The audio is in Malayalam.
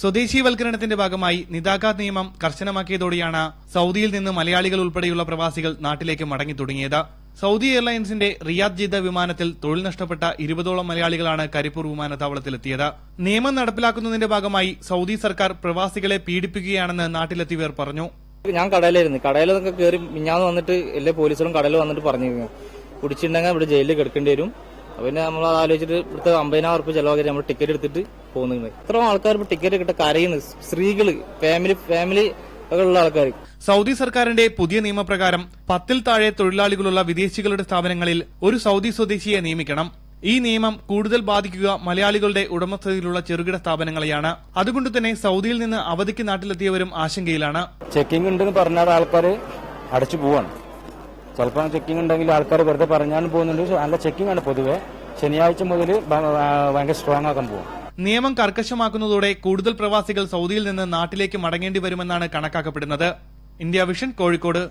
സ്വദേശീവൽക്കരണത്തിന്റെ ഭാഗമായി നിതാഖാത്ത് നിയമം കർശനമാക്കിയതോടെയാണ് സൗദിയിൽ നിന്ന് മലയാളികൾ ഉൾപ്പെടെയുള്ള പ്രവാസികൾ നാട്ടിലേക്ക് മടങ്ങി തുടങ്ങിയത്. സൗദി എയർലൈൻസിന്റെ റിയാദ് ജിദ്ദ വിമാനത്തിൽ തൊഴിൽ നഷ്ടപ്പെട്ട ഇരുപതോളം മലയാളികളാണ് കരിപ്പൂർ വിമാനത്താവളത്തിലെത്തിയത്. നിയമം നടപ്പിലാക്കുന്നതിന്റെ ഭാഗമായി സൗദി സർക്കാർ പ്രവാസികളെ പീഡിപ്പിക്കുകയാണെന്ന് നാട്ടിലെത്തിയവർ പറഞ്ഞു. ഞാൻ കടയിലായിരുന്നു. കടയിൽ നിന്നൊക്കെ കയറി മിഞ്ഞാന്ന് വന്നിട്ട് എല്ലാ പോലീസുകളും കടയിൽ വന്നിട്ട് പറഞ്ഞിരുന്നു. കുടിച്ചിട്ടുണ്ടെങ്കിൽ ഇവിടെ ജയിലിൽ കിടക്കേണ്ടി വരും. പിന്നെ നമ്മൾ ആലോചിച്ചിട്ട് ഇവിടുത്തെ അമ്പതിനായിരം ഉറുപ്പ് ചെലവാക്കി നമ്മൾ ടിക്കറ്റ് എടുത്തിട്ട് പോകുന്നുണ്ട് ഇത്ര ആൾക്കാർ ഇപ്പൊ ടിക്കറ്റ് കിട്ട കരയുന്നത് സ്ത്രീകൾ ഫാമിലി ഫാമിലി ഉള്ള ആൾക്കാർ സൗദി സർക്കാരിന്റെ പുതിയ നിയമപ്രകാരം പത്തിൽ താഴെ തൊഴിലാളികളുള്ള വിദേശികളുടെ സ്ഥാപനങ്ങളിൽ ഒരു സൗദി സ്വദേശിയെ നിയമിക്കണം. ഈ നിയമം കൂടുതൽ ബാധിക്കുക മലയാളികളുടെ ഉടമസ്ഥതയിലുള്ള ചെറുകിട സ്ഥാപനങ്ങളെയാണ്. അതുകൊണ്ട് തന്നെ സൗദിയിൽ നിന്ന് അവധിക്ക് നാട്ടിലെത്തിയവരും ആശങ്കയിലാണ്. ചെക്കിംഗ് ഉണ്ടെന്ന് പറഞ്ഞാൽ ആൾക്കാർ അടച്ചു പോവാണ്. ചിലപ്പോൾ ചെക്കിംഗ് ഉണ്ടെങ്കിൽ ആൾക്കാർ വെറുതെ പറഞ്ഞാലും പോകുന്നുണ്ട്. നല്ല ചെക്കിംഗ് ആണ് പൊതുവെ. ശനിയാഴ്ച മുതൽ ഭയങ്കര സ്ട്രോങ് ആക്കാൻ പോകും നിയമം കർക്കശമാക്കുന്നതോടെ കൂടുതൽ പ്രവാസികൾ സൗദിയിൽ നിന്ന് നാട്ടിലേക്ക് മടങ്ങേണ്ടി വരുമെന്നാണ് കണക്കാക്കപ്പെടുന്നത്. India vision Kozhikode.